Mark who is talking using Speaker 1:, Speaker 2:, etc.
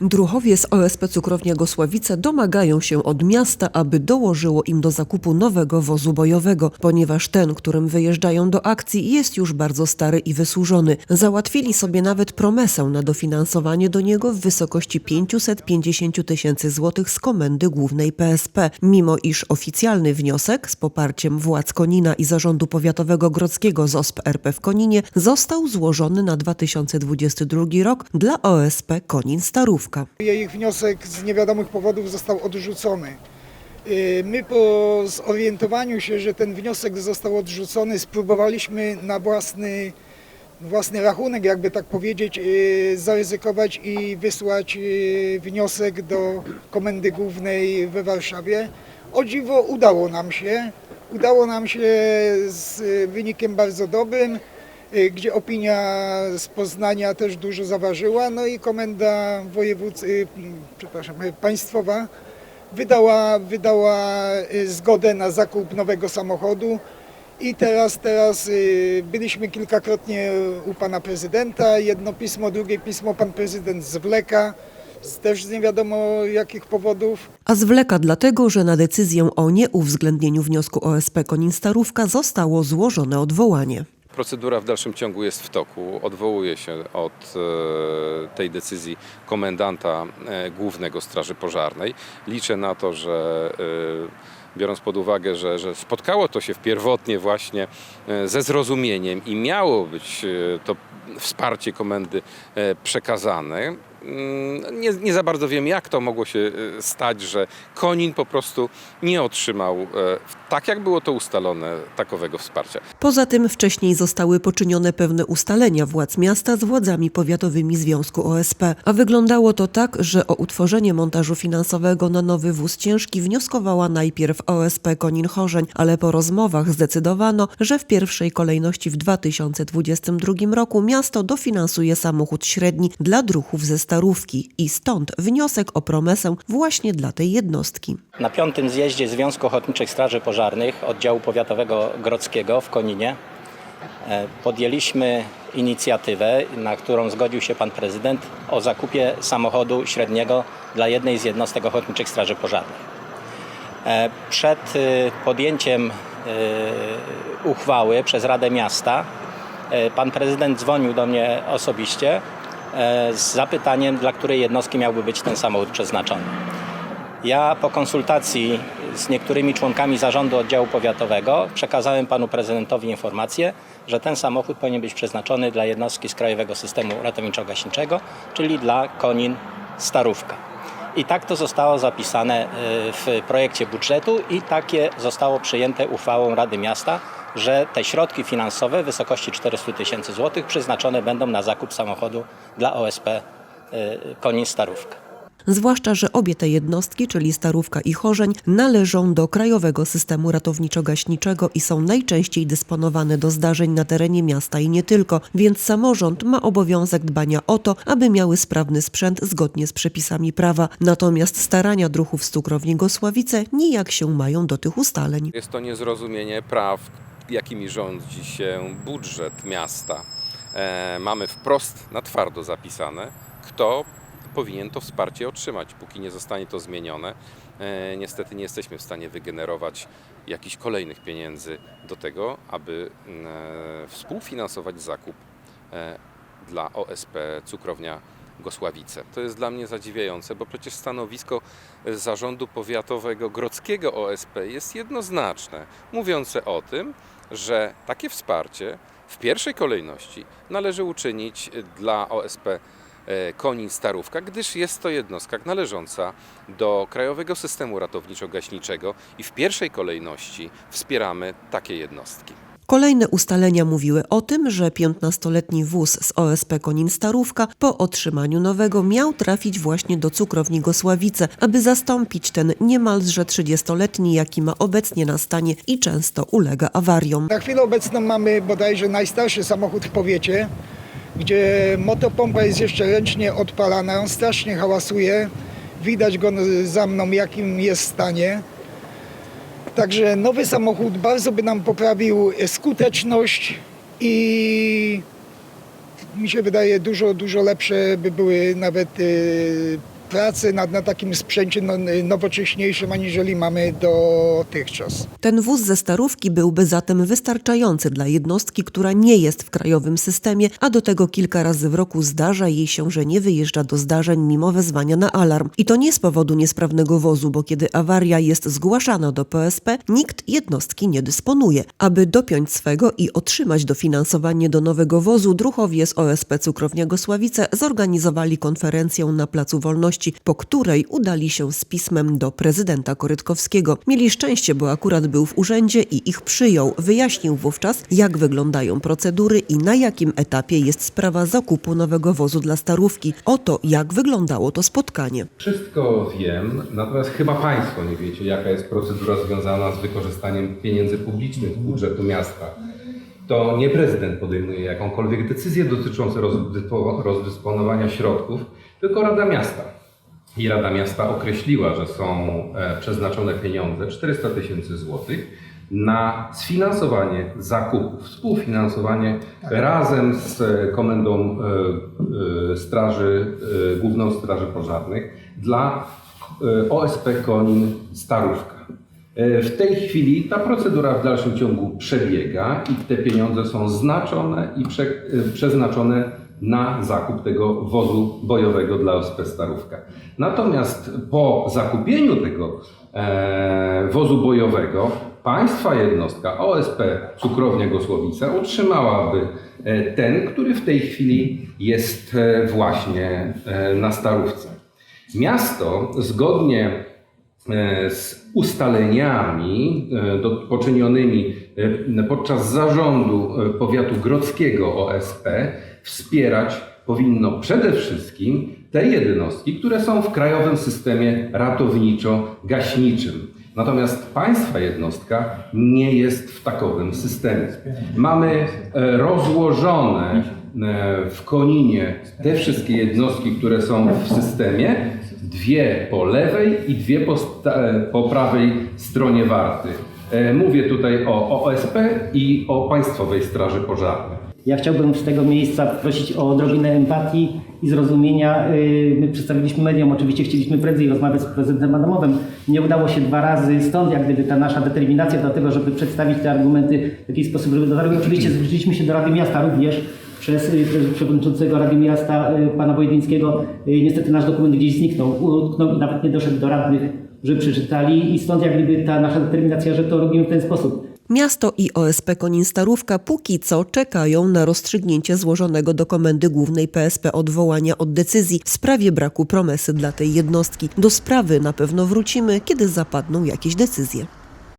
Speaker 1: Druchowie z OSP Cukrownia Gosławice domagają się od miasta, aby dołożyło im do zakupu nowego wozu bojowego, ponieważ ten, którym wyjeżdżają do akcji, jest już bardzo stary i wysłużony. Załatwili sobie nawet promesę na dofinansowanie do niego w wysokości 550 tysięcy złotych z Komendy Głównej PSP, mimo iż oficjalny wniosek z poparciem władz Konina i Zarządu Powiatowego Grodzkiego z OSP RP w Koninie został złożony na 2022 rok dla OSP Konin Starówka.
Speaker 2: Jej wniosek z niewiadomych powodów został odrzucony. Yy, My po zorientowaniu się, że ten wniosek został odrzucony, spróbowaliśmy na własny, własny rachunek, jakby tak powiedzieć, yy, zaryzykować i wysłać yy, wniosek do Komendy Głównej we Warszawie. O dziwo udało nam się. Udało nam się z wynikiem bardzo dobrym y, gdzie opinia z Poznania też dużo zaważyła, no i komenda wojewódzka, przepraszam, y, państwowa wydała, wydała y, zgodę na zakup nowego samochodu i teraz, teraz y, byliśmy kilkakrotnie u pana prezydenta, jedno pismo, drugie pismo pan prezydent zwleka, też z nie wiadomo jakich powodów.
Speaker 1: A zwleka dlatego, że na decyzję o nieuwzględnieniu wniosku OSP Konin Starówka zostało złożone odwołanie.
Speaker 3: Procedura w dalszym ciągu jest w toku. Odwołuje się od e, tej decyzji komendanta e, głównego Straży Pożarnej. Liczę na to, że e, biorąc pod uwagę, że, że spotkało to się pierwotnie właśnie ze zrozumieniem i miało być to wsparcie komendy przekazane. Mm, Nie, nie za bardzo wiem, jak to mogło się e, stać, że Konin po prostu nie otrzymał, e, tak jak było to ustalone, takowego wsparcia.
Speaker 1: Poza tym wcześniej zostały poczynione pewne ustalenia władz miasta z władzami powiatowymi Związku OSP, a wyglądało to tak, że o utworzenie montażu finansowego na nowy wóz ciężki wnioskowała najpierw OSP Konin Chorzeń, ale po rozmowach zdecydowano, że w pierwszej kolejności w 2022 roku miasto dofinansuje samochód średni dla druhów ze Starówki i stąd wniosek o promesę właśnie dla tej jednostki.
Speaker 4: Na piątym zjeździe Związku Ochotniczych Straży Pożarnych oddziału powiatowego grodzkiego w Koninie e, podjęliśmy inicjatywę, na którą zgodził się pan prezydent o zakupie samochodu średniego dla jednej z jednostek Ochotniczych Straży Pożarnych. E, Przed e, podjęciem uchwały przez Radę Miasta pan prezydent dzwonił do mnie osobiście z zapytaniem, dla której jednostki miałby być ten samochód przeznaczony. Ja po konsultacji z niektórymi członkami zarządu oddziału powiatowego przekazałem panu prezydentowi informację, że ten samochód powinien być przeznaczony dla jednostki z Krajowego Systemu Ratowniczo-Gaśniczego, czyli dla Konin Starówka. I tak to zostało zapisane y, w projekcie budżetu i takie zostało przyjęte uchwałą Rady Miasta, że te środki finansowe w wysokości 400 tysięcy złotych przeznaczone będą na zakup samochodu dla OSP y, Konin Starówka.
Speaker 1: Zwłaszcza, że obie te jednostki, czyli Starówka i Chorzeń, należą do Krajowego Systemu Ratowniczo-Gaśniczego i są najczęściej dysponowane do zdarzeń na terenie miasta i nie tylko, więc samorząd ma obowiązek dbania o to, aby miały sprawny sprzęt zgodnie z przepisami prawa. Natomiast starania druhów z cukrowni Gosławice nijak się mają do tych ustaleń.
Speaker 3: Jest to niezrozumienie praw, jakimi rządzi się budżet miasta. E, mamy wprost na twardo zapisane, kto powinien to wsparcie otrzymać. Póki nie zostanie to zmienione, e, niestety nie jesteśmy w stanie wygenerować jakichś kolejnych pieniędzy do tego, aby mm, e, współfinansować zakup e, dla OSP Cukrownia Gosławice. To jest dla mnie zadziwiające, bo przecież stanowisko zarządu powiatowego grodzkiego OSP jest jednoznaczne, mówiące o tym, że takie wsparcie w pierwszej kolejności należy uczynić dla OSP e, Konin Starówka, gdyż jest to jednostka należąca do Krajowego Systemu Ratowniczo-Gaśniczego i w pierwszej kolejności wspieramy takie jednostki.
Speaker 1: Kolejne ustalenia mówiły o tym, że 15-letni wóz z OSP Konin Starówka po otrzymaniu nowego miał trafić właśnie do cukrowni Gosławice, aby zastąpić ten niemalże 30-letni, jaki ma obecnie na stanie i często ulega awariom.
Speaker 2: Na chwilę obecną mamy bodajże najstarszy samochód w powiecie, gdzie motopompa jest jeszcze ręcznie odpalana, on strasznie hałasuje. Widać go za mną, jakim jest stanie. Także nowy samochód bardzo by nam poprawił skuteczność i mi się wydaje, dużo, dużo lepsze by były nawet y, prace nad, na takim sprzęcie no, nowocześniejszym, aniżeli mamy dotychczas.
Speaker 1: Ten wóz ze Starówki byłby zatem wystarczający dla jednostki, która nie jest w krajowym systemie, a do tego kilka razy w roku zdarza jej się, że nie wyjeżdża do zdarzeń mimo wezwania na alarm. I to nie z powodu niesprawnego wozu, bo kiedy awaria jest zgłaszana do PSP, nikt jednostki nie dysponuje. Aby dopiąć swego i otrzymać dofinansowanie do nowego wozu, druchowie z OSP Cukrownia Gosławice zorganizowali konferencję na Placu Wolności, po której udali się z pismem do prezydenta Korytkowskiego. Mieli szczęście, bo akurat był w urzędzie i ich przyjął. Wyjaśnił wówczas, jak wyglądają procedury i na jakim etapie jest sprawa zakupu nowego wozu dla starówki. Oto jak wyglądało to spotkanie.
Speaker 3: Wszystko wiem, natomiast chyba Państwo nie wiecie, jaka jest procedura związana z wykorzystaniem pieniędzy publicznych z budżetu miasta. To nie prezydent podejmuje jakąkolwiek decyzję dotyczącą rozdyspo- rozdysponowania środków, tylko Rada Miasta. I Rada Miasta określiła, że są e, przeznaczone pieniądze 400 tysięcy złotych na sfinansowanie zakupów, współfinansowanie razem z Komendą e, e, Straży, Główną Straży Pożarnych dla OSP Konin Starówka. W tej chwili ta procedura w dalszym ciągu przebiega i te pieniądze są znaczone i prze, przeznaczone na zakup tego wozu bojowego dla OSP Starówka. Natomiast po zakupieniu tego e, wozu bojowego państwa jednostka OSP Cukrownia Gosłowice otrzymałaby e, ten, który w tej chwili jest e, właśnie e, na Starówce. Miasto zgodnie z ustaleniami poczynionymi podczas zarządu powiatu grodzkiego OSP wspierać powinno przede wszystkim te jednostki, które są w krajowym systemie ratowniczo-gaśniczym. Natomiast państwa jednostka nie jest w takowym systemie. Mamy e, rozłożone e, w Koninie te wszystkie jednostki, które są w systemie, dwie po lewej i dwie po, e, po prawej stronie warty. Mówię tutaj o OSP i o Państwowej Straży Pożarnej.
Speaker 5: Ja chciałbym z tego miejsca prosić o odrobinę empatii i zrozumienia. Yy, My przedstawiliśmy mediom, oczywiście chcieliśmy prędzej rozmawiać z prezydentem Adamowem. Nie udało się dwa razy, stąd jak gdyby ta nasza determinacja do tego, żeby przedstawić te argumenty w jakiś sposób, żeby dotarły. Oczywiście zwróciliśmy się do Rady Miasta również przez pre- przewodniczącego Rady Miasta yy, pana Wojdyńskiego. Niestety nasz dokument gdzieś zniknął, utknął i nawet nie doszedł do radnych, żeby przeczytali i stąd jak gdyby ta nasza determinacja, że to robimy w ten sposób.
Speaker 1: Miasto i OSP Konin Starówka póki co czekają na rozstrzygnięcie złożonego do Komendy Głównej PSP odwołania od decyzji w sprawie braku promesy dla tej jednostki. Do sprawy na pewno wrócimy, kiedy zapadną jakieś decyzje.